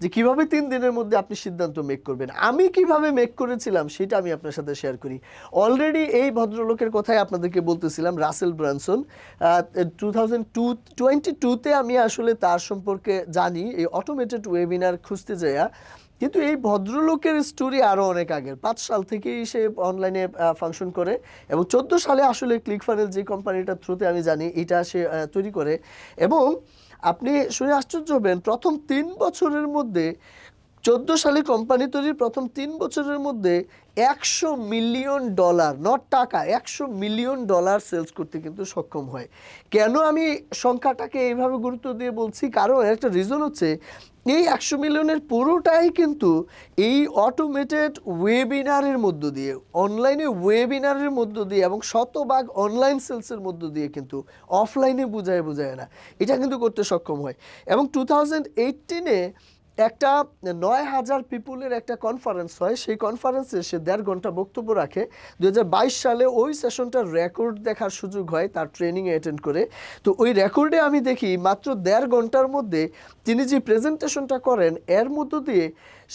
যে কীভাবে তিন দিনের মধ্যে আপনি সিদ্ধান্ত মেক করবেন? আমি কীভাবে মেক করেছিলাম সেটা আমি আপনার সাথে শেয়ার করি। অলরেডি এই ভদ্রলোকের কথাই আপনাদেরকে বলতেছিলাম, Russell Brunson. Two thousand two twenty টুতে আমি আসলে তার সম্পর্কে জানি, এই অটোমেটেড ওয়েবিনার খুঁজতে যাইয়া। কিন্তু এই ভদ্রলোকের স্টোরি আরও অনেক আগের। পাঁচ সাল থেকেই সে অনলাইনে ফাংশন করে এবং চোদ্দ সালে আসলে ক্লিক ফানেল যে কোম্পানিটার থ্রুতে আমি জানি, এটা সে তৈরি করে। এবং আপনি শুনে আশ্চর্য হবেন প্রথম তিন বছরের মধ্যে চোদ্দ সালে কোম্পানি তৈরির প্রথম তিন বছরের মধ্যে একশো মিলিয়ন ডলার নট টাকা, একশো মিলিয়ন ডলার সেলস করতে কিন্তু সক্ষম হয়। কেন আমি সংখ্যাটাকে এইভাবে গুরুত্ব দিয়ে বলছি? কারণ একটা রিজন হচ্ছে, এই একশো মিলিয়নের পুরোটাই কিন্তু এই অটোমেটেড ওয়েবিনারের মধ্য দিয়ে অনলাইনে ওয়েবিনারের মধ্য দিয়ে এবং শতভাগ অনলাইন সেলসের মধ্য দিয়ে কিন্তু অফলাইনে বোঝায় বোঝায় না। এটা কিন্তু করতে সক্ষম হয়। এবং টু থাউজেন্ড এইটিনে একটা নয় হাজার পিপুলের একটা কনফারেন্স হয়। সেই কনফারেন্সে সে দেড় ঘণ্টা বক্তব্য রাখে। দু হাজার বাইশ সালে ওই সেশনটার রেকর্ড দেখার সুযোগ হয় তার ট্রেনিং অ্যাটেন্ড করে। তো ওই রেকর্ডে আমি দেখি মাত্র দেড় ঘণ্টার মধ্যে তিনি যে প্রেজেন্টেশনটা করেন, এর মধ্য দিয়ে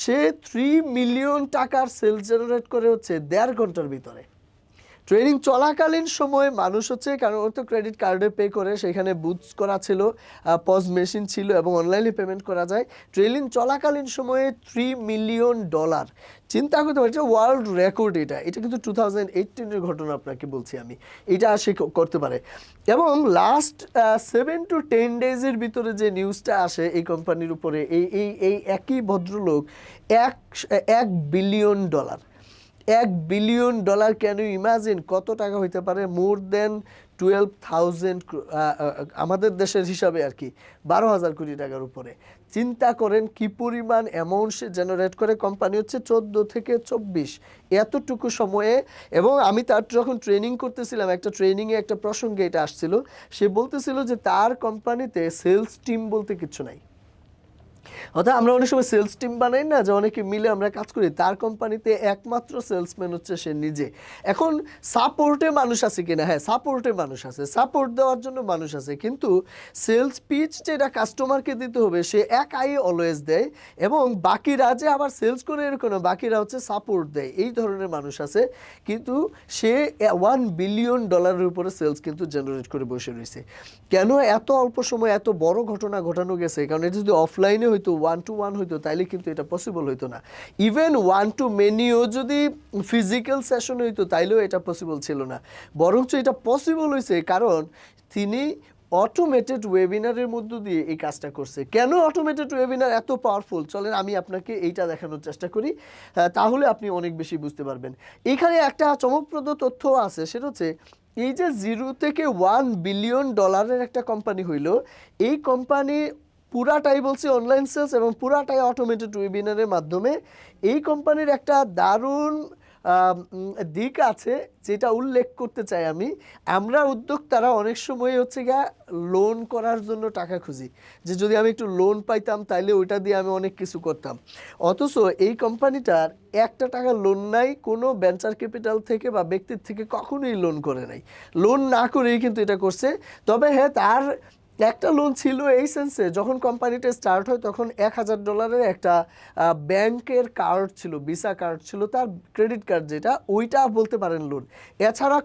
সে থ্রি মিলিয়ন টাকার সেল জেনারেট করে হচ্ছে দেড় ঘণ্টার ভিতরে। ট্রেনিং চলাকালীন সময় মানুষ হচ্ছে, কারণ ওর তো ক্রেডিট কার্ডে পে করে, সেখানে বুথস করা ছিল পজ মেশিন ছিল এবং অনলাইনে পেমেন্ট করা যায়। ট্রেনিং চলাকালীন সময়ে থ্রি মিলিয়ন ডলার চিন্তা করতে পারি, এটা ওয়ার্ল্ড রেকর্ড এটা। এটা কিন্তু টু থাউজেন্ড এইটিনের ঘটনা আপনাকে বলছি আমি। এটা সে করতে পারে। এবং লাস্ট সেভেন টু টেন ডেজের ভিতরে যে নিউজটা আসে এই কোম্পানির উপরে, এই এই এই একই ভদ্রলোক এক এক বিলিয়ন ডলার এক billion dollar can you imagine কত টাকা হইতে পারে? মোর দেন টুয়েলভ থাউজেন্ড আমাদের দেশের হিসাবে আর কি, বারো হাজার কোটি টাকার উপরে। চিন্তা করেন কি পরিমাণ অ্যামাউন্ট সে জেনারেট করে? কোম্পানি হচ্ছে চোদ্দ থেকে চব্বিশ। এতটুকু সময়ে, এবং আমি তার যখন ট্রেনিং করতেছিলাম, একটা ট্রেনিংয়ে একটা প্রসঙ্গে এটা আসছিল, সে বলতেছিল যে তার কোম্পানিতে সেলস টিম বলতে কিছু নাই। অর্থাৎ আমরা অনেক সময় সেলস টিম বানাই না যে অনেকে মিলে আমরা কাজ করি তার কোম্পানিতে একমাত্র সেলসম্যান হচ্ছে সে নিজে। এখন সাপোর্টে মানুষ আছে কিনা? হ্যাঁ সাপোর্টে মানুষ আছে সাপোর্ট দেওয়ার জন্য মানুষ আছে কিন্তু সেলস পিচ যেটা কাস্টমারকে দিতে হবে সে এক আই অলওয়েজ দেয় এবং বাকিরা যে আবার সেলস করে এরকম না, বাকিরা হচ্ছে সাপোর্ট দেয় এই ধরনের মানুষ আছে কিন্তু সে ওয়ান বিলিয়ন ডলারের উপরে সেলস কিন্তু জেনারেট করে বসে রয়েছে। কেন এত অল্প সময় এত বড় ঘটনা ঘটানো গেছে? কারণ এটা যদি অফলাইনে হইতো ওয়ান টু ওয়ান হইতো, তাইলে কিন্তু এটা পসিবল হইতো না। ইভেন ওয়ান টু মেনিও যদি ফিজিক্যাল সেশন হইতো, তাইলেও এটা পসিবল ছিল না। বরঞ্চ এটা পসিবল হয়েছে কারণ তিনি অটোমেটেড ওয়েবিনারের মধ্য দিয়ে এই কাজটা করছে। কেন অটোমেটেড ওয়েবিনার এত পাওয়ারফুল চলেন আমি আপনাকে এইটা দেখানোর চেষ্টা করি। তাহলে আপনি অনেক বেশি বুঝতে পারবেন। এখানে একটা চমকপ্রদ তথ্য আছে, সেটা হচ্ছে এই যে জিরো থেকে ওয়ান বিলিয়ন ডলারের একটা কোম্পানি হইল, এই কোম্পানি পুরাটাই বলছি অনলাইন সেলস এবং পুরাটাই অটোমেটেড ওয়েবিনারের মাধ্যমে। এই কোম্পানির একটা দারুণ দিক আছে যেটা উল্লেখ করতে চাই আমি। আমরা উদ্যোক্তারা অনেক সময় হচ্ছে গিয়া লোন করার জন্য টাকা খুঁজি। যে যদি আমি একটু লোন পাইতাম তাইলে ওইটা দিয়ে আমি অনেক কিছু করতাম। অথচ এই কোম্পানিটার একটা টাকা লোন নাই, কোনো ভেঞ্চার ক্যাপিটাল থেকে বা ব্যক্তির থেকে কখনোই লোন করে নাই। লোন না করেই কিন্তু এটা করছে। তবে হ্যাঁ তার একটা লোন ছিল এই সেন্সে যখন কোম্পানিটা স্টার্ট হয় তখন এক হাজার ডলারের একটা ব্যাংকের কার্ড ছিল ভিসা কার্ড ছিল, তার ক্রেডিট কার্ড যেটা, ওইটা বলতে পারেন লোন এছাড়া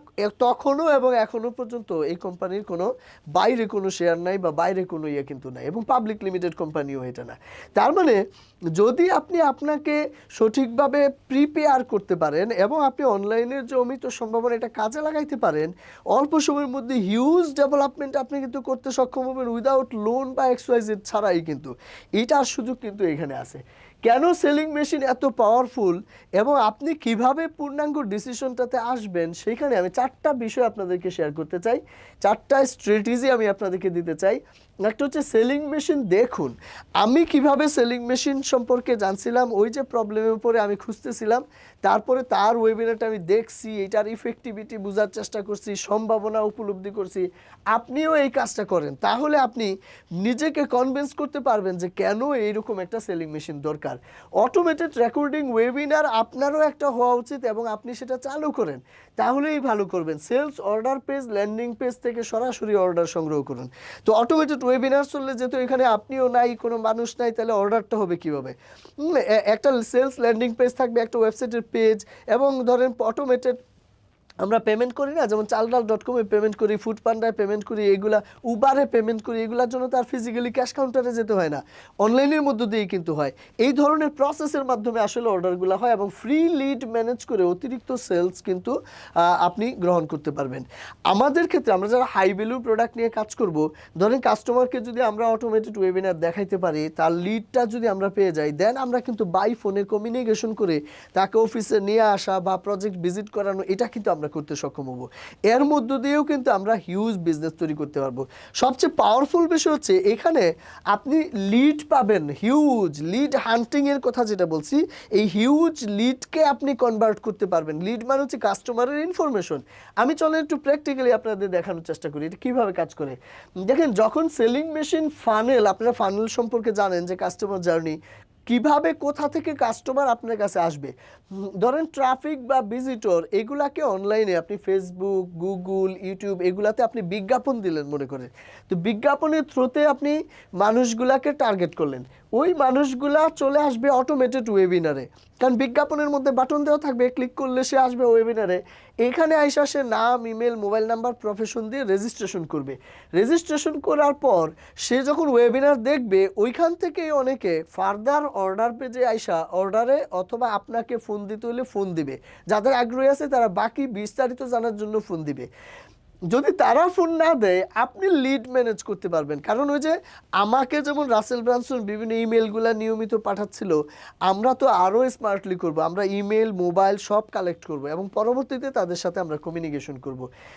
তখনও এবং এখনও পর্যন্ত এই কোম্পানির কোনো বাইরে কোনো শেয়ার নাই বা বাইরে কোনো ইয়ে কিন্তু নাই এবং পাবলিক লিমিটেড কোম্পানিও এটা না। তার মানে যদি আপনি আপনাকে সঠিকভাবে প্রিপেয়ার করতে পারেন এবং আপনি অনলাইনের যে অমিত সম্ভাবনা এটা কাজে লাগাইতে পারেন, অল্প সময়ের মধ্যে হিউজ ডেভেলপমেন্ট আপনি কিন্তু করতে সক্ষম হবেন উইদাউট লোন বা এক্সওয়াইজেড ছাড়াই কিন্তু এটার সুযোগ কিন্তু এখানে আছে। কেন সেলিং মেশিন এত পাওয়ারফুল এবং আপনি কীভাবে পূর্ণাঙ্গ ডিসিশনটাতে আসবেন সেখানে আমি চারটা বিষয় আপনাদেরকে শেয়ার করতে চাই, চারটা স্ট্র্যাটেজি আমি আপনাদেরকে দিতে চাই। একটা হচ্ছে সেলিং মেশিন দেখুন। আমি কীভাবে সেলিং মেশিন সম্পর্কে জানছিলাম, ওই যে প্রবলেমের উপরে আমি খুঁজতেছিলাম, তারপরে তার ওয়েবিনারটা আমি দেখছি, এটার ইফেক্টিভিটি বোঝার চেষ্টা করছি, সম্ভাবনা উপলব্ধি করছি, আপনিও এই কাজটা করেন। তাহলে আপনি নিজেকে কনভিন্স করতে পারবেন যে কেন এইরকম একটা সেলিং মেশিন দরকার। অটোমেটেড রেকর্ডিং ওয়েবিনার আপনারও একটা হওয়া উচিত এবং আপনি সেটা চালু করেন। তাহলেই ভালো করবেন। Sales order page landing page থেকে সরাসরি অর্ডার সংগ্রহ করুন। তো অটোমেটেড ওয়েবিনার চললে যেহেতু এখানে আপনিও নাই, কোনো মানুষ নাই, তাহলে অর্ডারটা হবে কীভাবে? একটা সেলস ল্যান্ডিং পেজ থাকবে, একটা ওয়েবসাইটের পেজ এবং ধরেন অটোমেটেড আমরা পেমেন্ট করি না, যেমন চালডাল ডট কমে পেমেন্ট করি ফুড পান্ডায় পেমেন্ট করি, এগুলা উবারে পেমেন্ট করি, এগুলোর জন্য তার ফিজিক্যালি ক্যাশ কাউন্টারে যেতে হয় না। অনলাইনের মধ্য দিয়েই কিন্তু হয়। এই ধরনের প্রসেসের মাধ্যমে আসলে অর্ডারগুলো হয় এবং ফ্রি লিড ম্যানেজ করে অতিরিক্ত সেলস কিন্তু আপনি গ্রহণ করতে পারবেন। আমাদের ক্ষেত্রে আমরা যারা হাই ভ্যালু প্রোডাক্ট নিয়ে কাজ করব, ধরেন কাস্টমারকে যদি আমরা অটোমেটেড ওয়েবিনার দেখাইতে পারি, তার লিডটা যদি আমরা পেয়ে যাই দেন আমরা কিন্তু বাই ফোনে কমিউনিকেশন করে তাকে অফিসে নিয়ে আসা বা প্রজেক্ট ভিজিট করানো, এটা কিন্তু আমরা করতে সক্ষম হব। এর মধ্য দিয়েও কিন্তু আমরা হিউজ বিজনেস তৈরি করতে পারব। সবচেয়ে পাওয়ারফুল বিষয় হচ্ছে, এখানে আপনি লিড পাবেন হিউজ লিড হান্টিংয়ের কথা যেটা বলছি, এই হিউজ লিডকে আপনি কনভার্ট করতে পারবেন। লিড মানে হচ্ছে কাস্টমারের ইনফরমেশন আমি চলে একটু প্র্যাকটিক্যালি আপনাদের দেখানোর চেষ্টা করি, এটা কীভাবে কাজ করে। দেখেন, যখন সেলিং মেশিন ফানেল আপনারা ফানেল সম্পর্কে জানেন যে কাস্টমার জার্নি কীভাবে কোথা থেকে কাস্টমার আপনার কাছে আসবে? ধরেন ট্রাফিক বা ভিজিটর এগুলাকে অনলাইনে আপনি ফেসবুক গুগল ইউটিউব এগুলাতে আপনি বিজ্ঞাপন দিলেন মনে করেন তো বিজ্ঞাপনের থ্রুতে আপনি মানুষগুলাকে টার্গেট করলেন। ওই মানুষগুলা চলে আসবে অটোমেটেড ওয়েবিনারে কারণ বিজ্ঞাপনের মধ্যে বাটন দেওয়া থাকবে ক্লিক করলে সে আসবে ওয়েবিনারে এখানে আইসা সে নাম ইমেল মোবাইল নাম্বার প্রফেশন দিয়ে রেজিস্ট্রেশন করবে। রেজিস্ট্রেশন করার পর সে যখন ওয়েবিনার দেখবে, ওইখান থেকেই অনেকে ফার্দার অর্ডার পেজে আইসা অর্ডারে অথবা আপনাকে ফোন দিতে হলে ফোন দিবে। যাদের আগ্রহী আছে তারা বাকি বিস্তারিত জানার জন্য ফোন দিবে। যদি তারা ফোন না দেয়, আপনি লিড ম্যানেজ করতে পারবেন। কারণ ওই যে আমাকে যেমন রাসেল ব্রানসন বিভিন্ন ইমেলগুলো নিয়মিত পাঠাচ্ছিল, আমরা তো আরও স্মার্টলি করব। আমরা ইমেল মোবাইল সব কালেক্ট করব এবং পরবর্তীতে তাদের সাথে আমরা কমিউনিকেশন করব।